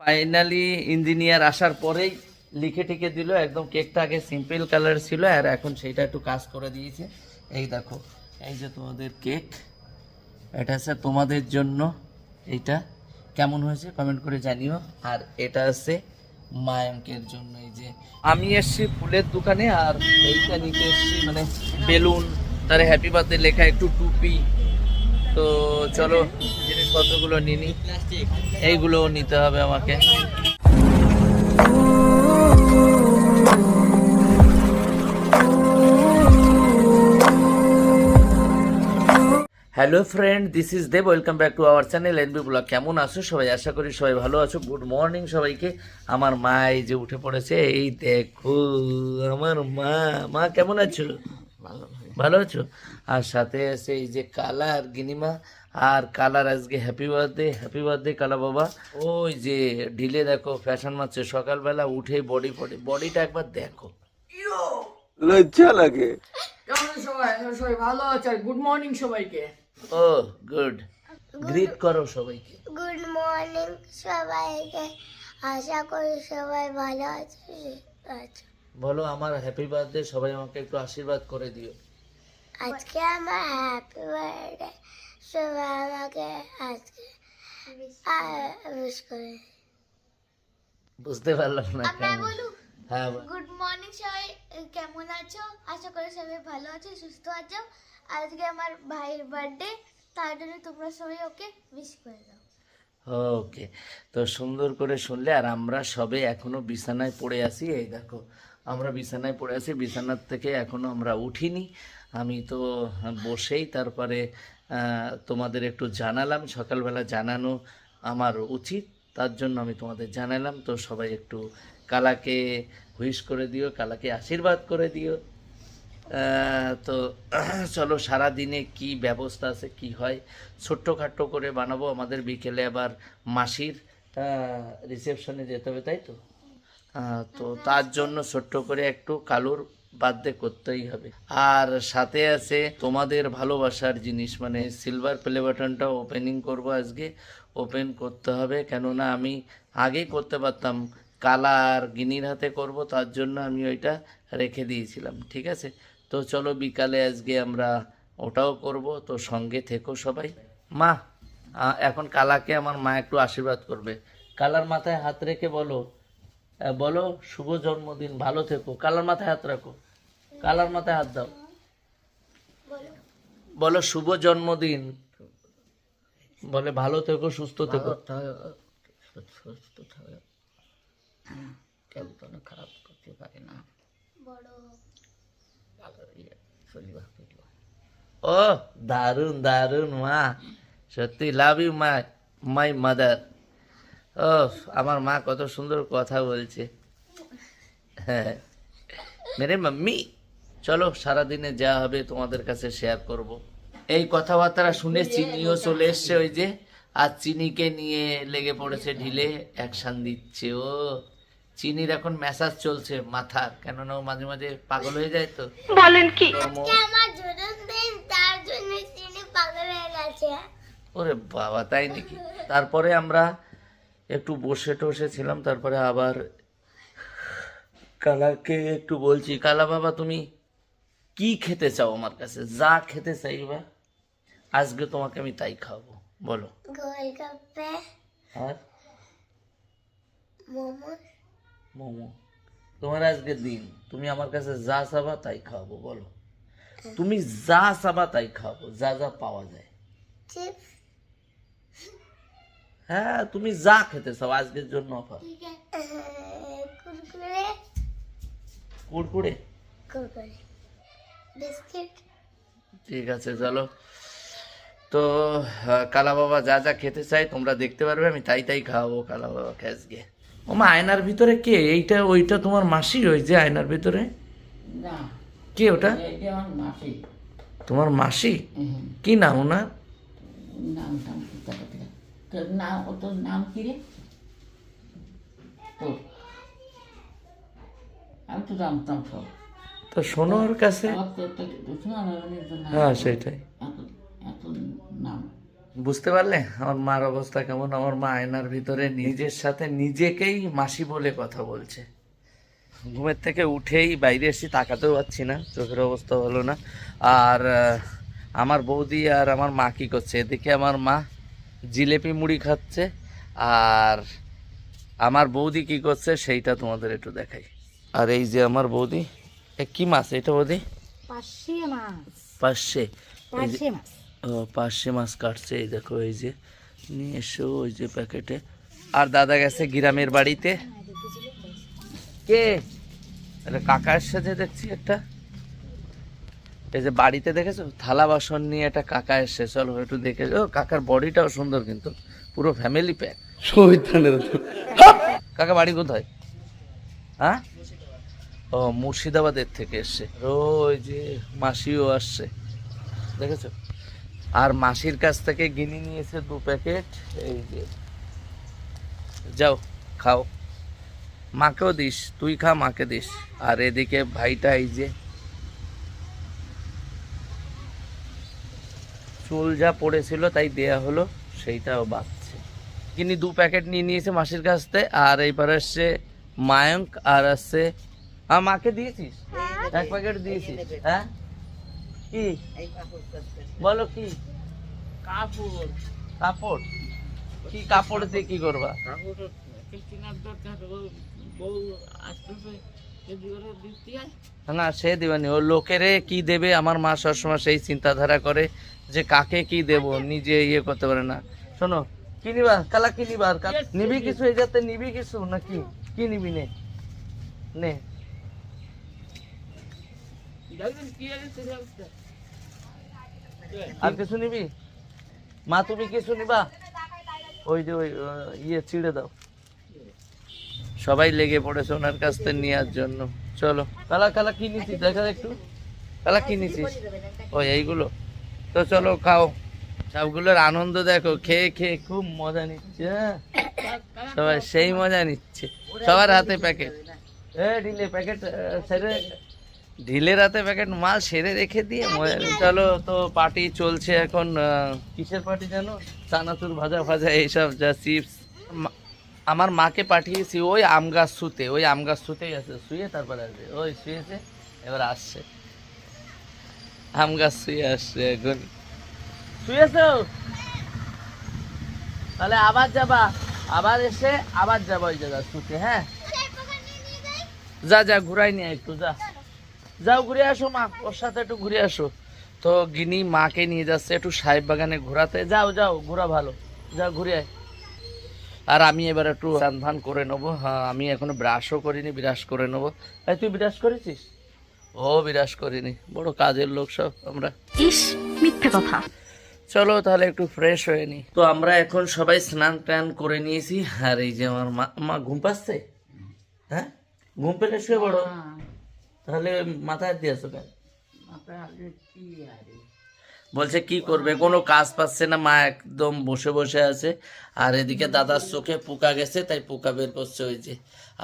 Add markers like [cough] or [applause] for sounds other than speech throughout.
Finally engineer আসার পরেই লিখে টিকে দিল, একদম কেকটা আগে সিম্পল কালার ছিল আর এখন সেইটা একটু কাজ করে দিয়েছে। এই দেখো, এই যে তোমাদের কেক, এটা আছে তোমাদের জন্য, এইটা কেমন হয়েছে কমেন্ট করে জানিও। আর এটা আছে মায়াঙ্কের জন্য, এই যে আমি এসছি ফুলের দোকানে আর এইটা নিতে এসছি মানে বেলুন, তার হ্যাপি বার্থডে লেখা একটু টুপি। তো চলো জিনিসপত্রগুলো নিয়ে নিই। এইগুলো নিতে হবে আমাকে। Hello friend this is Dev welcome back to our channel NB blog কেমন আছো? সবাই আশা করি সবাই ভালো আছো। গুড মর্নিং সবাইকে। আমার মা এই যে উঠে পড়েছে, এই দেখো, আমার মা। মা, কেমন আছো? ভালো। আছো? আর সাথে আছে এই যে কালা আর গিনিমা আর কালার আজকে happy birthday happy birthday Kala বাবা। ওই যে ঢিলে দেখো ফ্যাশন মারছে সকালবেলা উঠে বডি ফডি বডিটা একবার দেখো। লজ্জা লাগে। কেমন সবাই? সবাই ভালো আছে গুড মর্নিং সবাইকে। ও গুড গ্রিট করো সবাইকে। গুড মর্নিং সবাইকে। আশা করি সবাই ভালো আছে আচ্ছা বলো আমার হ্যাপি বার্থডে সবাই আমাকে একটু আশীর্বাদ করে দিও। আজকে আমার হ্যাপি বার্থডে সবাই আমাকে আজকে উইশ করে। বুঝতে পারলাম না হ্যাঁ গুড মর্নিং সবাই। কেমন আছো? আশা করি সবাই ভালো আছো সুস্থ আছো। আজকে আমার ভাইয়ের বার্থডে তার জন্য তোমরা সবাই ওকে উইশ করে দাও। ওকে তো সুন্দর করে শুনলে আর আমরা সবে এখনও বিছানায় পড়ে আছি এই দেখো। আমরা বিছানায় পড়ে আছি, বিছানার থেকে এখনও আমরা উঠিনি। আমি তো বসেই তারপরে তোমাদের একটু জানালাম, সকালবেলা জানানো আমার উচিত, তার জন্য আমি তোমাদের জানালাম। তো সবাই একটু কালাকে হুইশ করে দিও, কালাকে আশীর্বাদ করে দিও। তো [clears throat] চলো সারা দিনে কি ব্যবস্থা আছে, কি হয়? ছোট্টখাট্টো করে বানাবো। আমাদের বিকেলে আবার মাসির রিসেপশনে যেতে হবে, তাই তো? তো তার জন্য ছোট্ট করে একটু কালুর বার্থডে করতেই হবে। আর সাথে আছে তোমাদের ভালোবাসার জিনিস মানে সিলভার প্লে বাটনটা ওপেনিং করব আজকে। ওপেন করতে হবে, কেননা আমি আগেই করতে পারতাম। কালার গিনির হাতে করব, তার জন্য আমি ওইটা রেখে দিয়েছিলাম, ঠিক আছে? তো চলো বিকালে আজকে আমরা ওটাও করব, তো সঙ্গে থেকো সবাই। মা এখন কালাকে আমার মা একটু আশীর্বাদ করবে। কালার মাথায় হাত রেখে বলো। বলো শুভ জন্মদিন ভালো থেকো। কালার মাথায় হাত রাখো। কালার মাথায় হাত দাও। বলো শুভ জন্মদিন। বলে ভালো থেকো সুস্থ থেকো। সুস্থ থাকে। কেউ তো খারাপ করতে পারে না। ও দারুণ দারুণ মা। সত্যি love you my my mother ও আমার মা কত সুন্দর কথা বলছে। হ্যাঁ। মেরে মাম্মি চলো সারাদিনে যা হবে তোমাদের কাছে শেয়ার করব। এই কথাবার্তা শুনে চিনিও চলে এসছে ওই যে আর চিনিকে নিয়ে লেগে পড়েছে ঢিলে অ্যাকশান দিচ্ছে ও। চিনির এখন মেসাজ চলছে মাথার কেননা ও মাঝে মাঝে পাগল হয়ে যায় তো। বলেন কি? আমার জন্মদিন তার জন্য তিনি পাগল গেছে। ওরে বাবা তাই নাকি? তারপরে আমরা একটু বসে টসে ছিলাম তারপরে আবার কালাকে একটু বলছি কালা বাবা তুমি কি খেতে চাও আমার কাছে? যা খেতে চাইবা আজকে তোমাকে আমি তাই খাব বলো। গোলগাপ্পে। আর? মোমো। মোমো। তোমার আজকে দিন। তুমি আমার কাছে যা চাবা তাই খাওয়াবো বলো। তুমি যা চাবা তাই খাওয়াবো যা যা পাওয়া যায়। চিপস। হ্যাঁ তুমি যা খেতে চাও আজকের জন্য অফার কুরকুরে। কুড়কুড়ে কুরকুরে। বিস্কিট। ঠিক আছে চলো। তো কালা বাবা যা যা খেতে চাই তোমরা দেখতে পারবে আমি তাই তাই খাওয়াবো কালা বাবাকে আজকে ওমা আয়নার ভিতরে কে? এইটা ওইটা তোমার মাসি ওই যে আয়নার ভিতরে? না। কে ওটা? তোমার মাসি? কি নাম ওনার? নাম তোর নাম তোর নাম কি রে? তোর। আমি তো জানতাম সব। তো শোনো ওর কাছে। হ্যাঁ সেটাই। নাম। বুঝতে পারলে? আমার মার অবস্থা কেমন? আমার মা আয়নার ভিতরে নিজের সাথে নিজেকেই মাসি বলে কথা বলছে। ঘুমের থেকে উঠেই বাইরে এসে তাকাতেও পাচ্ছি না চোখের অবস্থা হলো না। আর আমার বৌদি আর আমার মা কী করছে? এদিকে আমার মা জিলেপি মুড়ি খাচ্ছে আর আমার বৌদি কি করছে সেইটা তোমাদের একটু দেখাই। আর এই যে আমার বৌদি এ কি মাছ এটা বৌদি? পাশে ও পার্শে মাছ কাটছে এই দেখো এই যে নিয়ে এসো ওই যে প্যাকেটে। আর দাদা গেছে গ্রামের বাড়িতে। কে? এটা কাকা এসেছে দেখছি একটা। এই যে বাড়িতে দেখেছ? থালা বাসন নিয়ে একটা কাকা এসে চলো একটু দেখে ও কাকার বডিটাও সুন্দর কিন্তু। পুরো ফ্যামিলি প্যাক কাকা বাড়ি কোথায়? হ্যাঁ? ও মুর্শিদাবাদের থেকে এসছে। ও ওই যে মাসিও আসছে। দেখেছ? আর মাসির কাছ থেকে গিনি নিয়েছে দু প্যাকেট। এই যে। যাও খাও। মাকেও দিস। তুই খা মাকে দিস। আর এদিকে ভাইটা এই যে চুল যা পড়েছিল তাই দেয়া হলো সেইটাও বাঁচছে। কিনি দু প্যাকেট নিয়ে নিয়েছে মাসির কাছ থেকে আর এইবার আসছে মায়ঙ্ক আর আসছে আর মাকে দিয়েছিস? এক প্যাকেট দিয়েছিস হ্যাঁ? কি? বলো কি? কাপড়। কাপড়? কি কাপড় দিয়ে কি করবা? কাপড় কেনার দরকার? বউ আসতেছে। যদি ওরা দিতে হয় না সে দিবানি। ও লোকেরে কি দেবে আমার মা সবসময় সেই চিন্তাধারা করে যে কাকে কি দেব নিজে ইয়ে করতে পারে না। শোনো কি নিবা? কালা কি নিবা? আর নিবি কিছু এই যাতে নিবি কিছু নাকি? কি নিবি নে? নে। আর কিছু নিবি? মা তুমি কিছু নিবা? ওই যে ওই ইয়ে ছিঁড়ে দাও। সবাই লেগে পড়েছে ওনার কাছ থেকে নেওয়ার জন্য। চলো, কালা কালা কি নিছিস? দেখা একটু। কালা কি নিছিস? ওই এইগুলো। তো চলো খাও। সবগুলোর আনন্দ দেখো, খেয়ে খেয়ে খুব মজা নিচ্ছে হ্যাঁ? সবাই সেই মজা নিচ্ছে। সবার হাতে প্যাকেট এ, ঢিলে প্যাকেট সেরে ঢিলের হাতে প্যাকেট মাল সেরে রেখে দিয়ে মজা। চলো, তো পার্টি চলছে এখন কিসের পার্টি জানো? চানাচুর, ভাজা ভাজা, এইসব, যা চিপস আমার মাকে পাঠিয়েছি ওই আম গাছ শুতে ওই আম গাছ শুতেই আছে, শুয়ে তারপরে আসবে। ওই শুয়েছে এবার আসছে। আম গাছ শুয়ে আসছে এখন। শুয়েছো তাহলে আবার যাবা, আবার এসে আবার যাবা ওই জায়গা শুতে হ্যাঁ? যা যা, ঘুরাই নিয়ে একটু, যা। যাও, ঘুরে আসো মা, ওর সাথে একটু ঘুরে আসো। তো গিনি মাকে নিয়ে যাচ্ছে একটু সাহেব বাগানে ঘোরাতে। যাও যাও, ঘোরা ভালো। যাও, ঘুরে আয়। আর আমি এবার একটু স্নান ধান করে নেব। হ্যাঁ আমি এখনও ব্রাশও করিনি ব্রাশ করে নেব। এই তুই ব্রাশ করেছিস? ও ব্রাশ করিনি। বড় কাজের লোক সব আমরা। ইস মিথ্যে কথা। চলো তাহলে একটু ফ্রেশ হয়ে নি। তো আমরা এখন সবাই স্নান টান করে নিয়েছি। আর এই যে আমার মা মা ঘুম পাচ্ছে? হ্যাঁ? ঘুম পেলে শুয়ে বড় তাহলে মাথায় দিয়েছ কেন? মাথায় আগে আরে বলছে, কি করবে? কোনো কাজ পাচ্ছে না। মা একদম বসে বসে আছে। আর এদিকে দাদার চোখে পোকা গেছে, তাই পোকা বের করছে ওই যে।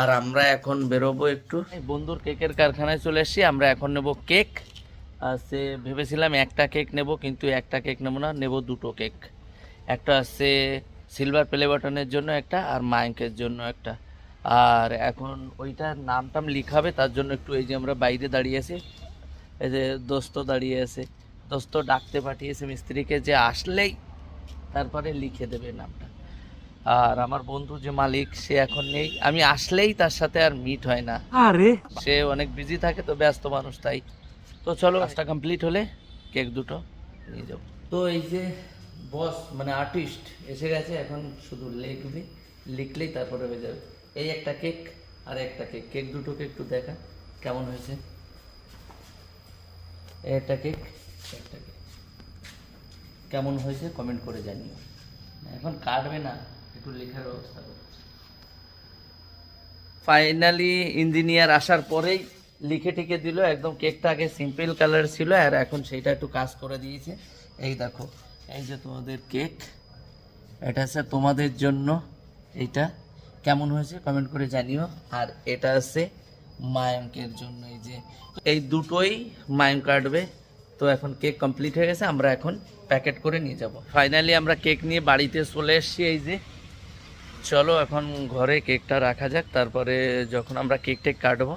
আর আমরা এখন বেরোবো একটু। বন্ধুর কেকের কারখানায় চলে এসেছি, আমরা এখন নেব কেক। সে ভেবেছিলাম একটা কেক নেব, কিন্তু একটা কেক নেব না, নেব দুটো কেক। একটা আছে সিলভার প্লে বাটনের জন্য একটা, আর মায়ঙ্কের জন্য একটা। আর এখন ওইটার নাম টাম লিখাবে তার জন্য একটু এই যে আমরা বাইরে দাঁড়িয়ে আছি। এই যে দোস্ত দাঁড়িয়ে আছে। দোস্ত ডাকতে পাঠিয়েছে মিস্ত্রিকে যে আসলেই তারপরে লিখে দেবে নামটা। আর আমার বন্ধু যে মালিক সে এখন নেই। আমি আসলেই তার সাথে আর মিট হয় না। আরে! সে অনেক বিজি থাকে তো ব্যস্ত মানুষ তাই। তো চলো কাজটা কমপ্লিট হলে কেক দুটো নিয়ে যাব। তো এই যে বস মানে আর্টিস্ট এসে গেছে এখন শুধু লিখবে। লিখলেই তারপরে হয়ে যাবে। এই একটা কেক আর একটা কেক। কেক দুটোকে একটু দেখা কেমন হয়েছে? এই একটা কেক। কেমন হয়েছে কমেন্ট করে জানিও। এখন কাটবে না, একটু লেখার ব্যবস্থা ফাইনালি ইঞ্জিনিয়ার আসার পরেই লিখে টিকে দিল, একদম কেকটা আগে সিম্পল কালার ছিল, আর এখন সেইটা একটু কাজ করে দিয়েছে। এই দেখো, এই যে তোমাদের কেক, এটা আছে তোমাদের জন্য, এইটা। কেমন হয়েছে কমেন্ট করে জানিও। আর এটা আছে মায়ঙ্কের জন্য, এই যে। এই দুটোই মায়ঙ্ক কাটবে। তো এখন কেক কমপ্লিট হয়ে গেছে, আমরা এখন প্যাকেট করে নিয়ে যাব। ফাইনালি আমরা কেক নিয়ে বাড়িতে চলে এসেছি, এই যে। চলো এখন ঘরে কেকটা রাখা যাক, তারপরে যখন আমরা কেক টেক কাটবো,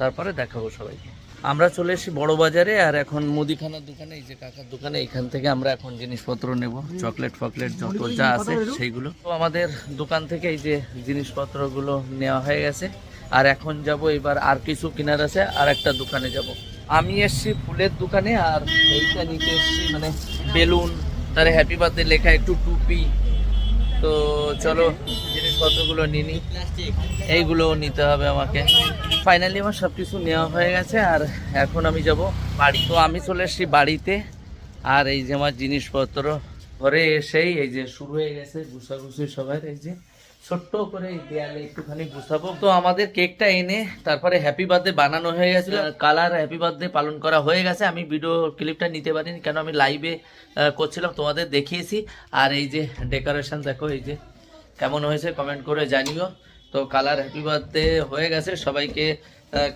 তারপরে দেখাবো সবাইকে। আমরা চলে এসেছি বড় বাজারে, আর এখন মুদিখানার দোকানে, এই যে কাকার দোকানে, এখান থেকে আমরা এখন জিনিসপত্র নেব। চকলেট ফকলেট যত যা আছে, সেইগুলো। তো আমাদের দোকান থেকে এই যে জিনিসপত্রগুলো নেওয়া হয়ে গেছে, আর এখন যাব এবার আর কিছু কেনার আছে, আর একটা দোকানে যাব। আমি এসেছি ফুলের দোকানে আর এইটা নিতে এসেছি মানে বেলুন, তার হ্যাপি বার্থডে লেখা একটু টুপি। তো চলো, জিনিসপত্রগুলো নিয়ে নিই। এইগুলো নিতে হবে আমাকে। ফাইনালি আমার সব কিছু নেওয়া হয়ে গেছে আর এখন আমি যাব বাড়ি। তো আমি চলে এসেছি বাড়িতে। আর এই যে আমার জিনিসপত্র ঘরে এসেই এই যে শুরু হয়ে গেছে, ঘুষাঘুষি সবাই এই যে। ছোট্ট করে দেয়ালে একটুখানি গুছাবো। তো আমাদের কেকটা এনে তারপরে হ্যাপি বার্থডে বানানো হয়ে গেছিল। কালার হ্যাপি বার্থডে পালন করা হয়ে গেছে। আমি ভিডিও ক্লিপটা নিতে পারিনি কেন আমি লাইভে করছিলাম তোমাদের দেখিয়েছি। আর এই যে ডেকোরেশন দেখো এই যে কেমন হয়েছে কমেন্ট করে জানিও। তো কালার হ্যাপি বার্থডে হয়ে গেছে। সবাইকে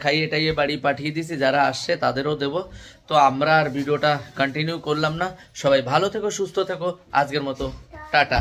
খাইয়ে টাইয়ে বাড়ি পাঠিয়ে দিয়েছি। যারা আসছে তাদেরও দেবো। তো আমরা আর ভিডিওটা কন্টিনিউ করলাম না। সবাই ভালো থেকো সুস্থ থেকো। আজকের মতো টাটা।